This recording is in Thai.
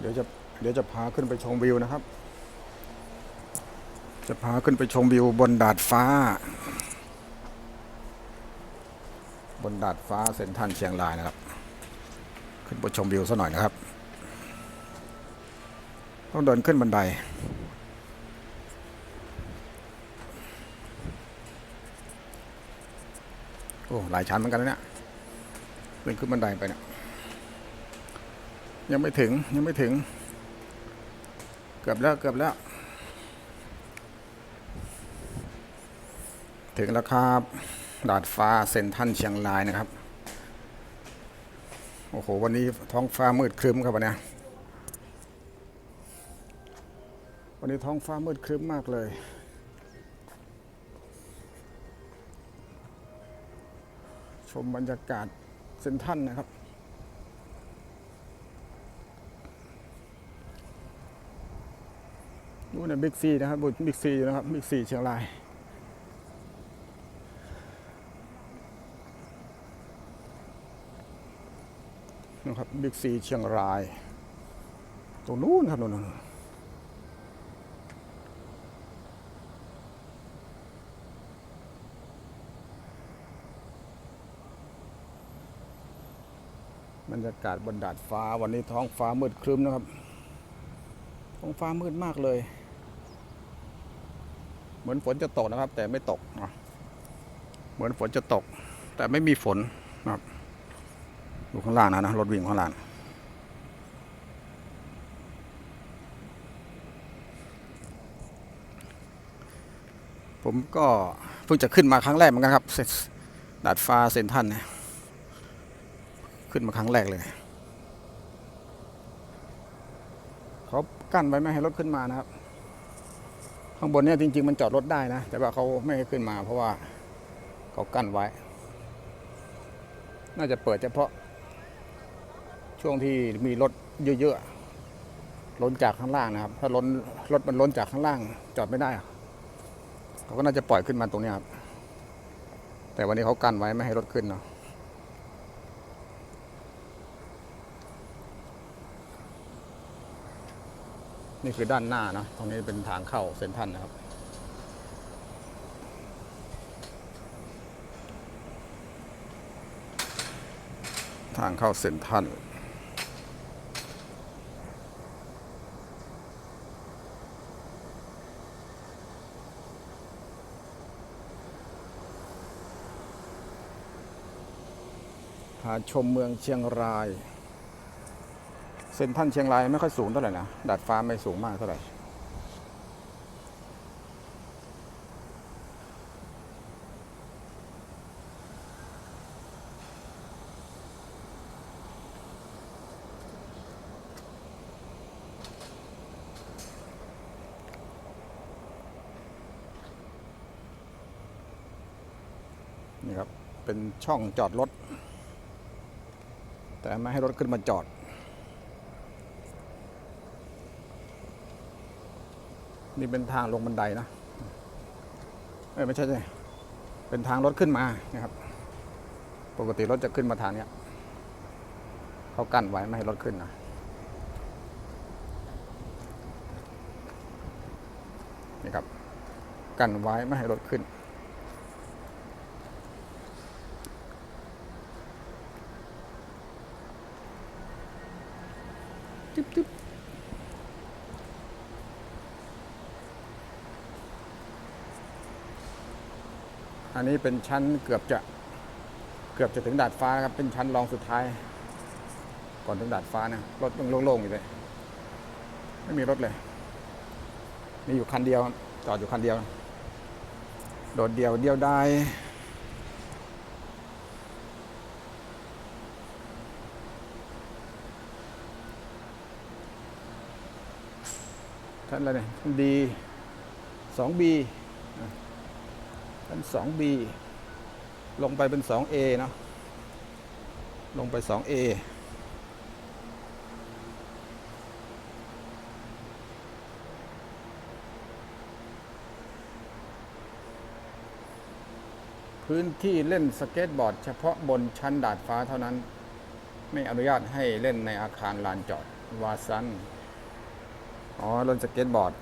เดี๋ยวจะเดี๋ยวจะพาขึ้นไปชมวิวนะครับ จะพาขึ้นไปชมวิวบนดาดฟ้า บนดาดฟ้าเซ็นทรัลเชียงรายนะครับ ขึ้นไปชมวิวซะหน่อยนะครับ ต้องเดินขึ้นบันไดโอ้หลายชั้นเหมือนกันนะเนี่ยเดินขึ้นบันไดไปเนี่ย ยังไม่ถึงยังไม่ถึง เกือบแล้วเกือบแล้ว ถึงแล้วครับดาดฟ้าเซนทรัลเชียงรายนะครับ โอ้โห วันนี้ท้องฟ้ามืดครึ้มครับวันนี้วันนี้ท้องฟ้ามืดครึ้มมากเลยชมบรรยากาศเซนทรัลนะครับ นู่นนะบิ๊กซีนะครับบุบิ๊กซีอยู่นะครับบิ๊กซีเชียงรายนะครับบิ๊กซีเชียงราย ตรงนู้นครับนู่นนู่นบรรยากาศบนดาดฟ้าวันนี้ท้องฟ้ามืดครึ้มนะครับ ท้องฟ้ามืดมากเลย เหมือนฝนจะตกนะครับ แต่ไม่ตกเหมือนฝนจะตก แต่ไม่มีฝนนะครับอยู่ข้างล่างนะนะรถวิ่งข้างล่างผมก็เพิ่งจะขึ้นมาครั้งแรกเหมือนกันครับเซดาดฟ้าเซนทันเนี่ยขึ้นมาครั้งแรกเลยเขากั้นไว้ไม่ให้รถขึ้นมานะครับ ข้างบนเนี่ยจริง ๆ มันจอดรถได้นะ แต่ว่าเขาไม่ให้ขึ้นมาเพราะว่าเขากั้นไว้ น่าจะเปิดเฉพาะ ช่วงที่มีรถเยอะๆล้นจากข้างล่างนะครับ ถ้าล้นรถมันล้นจากข้างล่าง จอดไม่ได้เขาก็น่าจะปล่อยขึ้นมาตรงนี้ครับแต่วันนี้เขากั้นไว้ไม่ให้รถขึ้นเนาะ นี่คือด้านหน้านะ ตรงนี้เป็นทางเข้าเซ็นทรัลนะครับ ทางเข้าเซ็นทรัลพาชมเมืองเชียงราย เซ็นทรัลเชียงรายไม่ค่อยสูงเท่าไหร่นะดาดฟ้าไม่สูงมากเท่าไหร่นี่ครับ เป็นช่องจอดรถ แต่ไม่ให้รถขึ้นมาจอด นี่เป็นทางลงบันไดนะเอ้ไม่ใช่ใช่เป็นทางรถขึ้นมานะครับ ปกติรถจะขึ้นมาทางเนี้ยเขากั้นไว้ไม่ให้รถขึ้นนะนี่ครับกั้นไว้ไม่ให้รถขึ้นตึ๊บ อันนี้เป็นชั้นเกือบจะเกือบจะถึงดาดฟ้าครับ เป็นชั้นรองสุดท้าย ก่อนถึงดาดฟ้านะรถยังโล่งๆอยู่เลย ไม่มีรถเลย มีอยู่คันเดียวจอดอยู่คันเดียว โดดเดียวเดียวได้ชั้นอะไรเนี่ยดีสองบี ชั้นสองบีลงไปเป็นสองเอนาะลงไปสองเอพื้นที่เล่นสเก็ตบอร์ด เฉพาะบนชั้นดาดฟ้าเท่านั้น ไม่อนุญาตให้เล่นในอาคารลานจอดวาซันอ๋อรถสเก็ตบอร์ด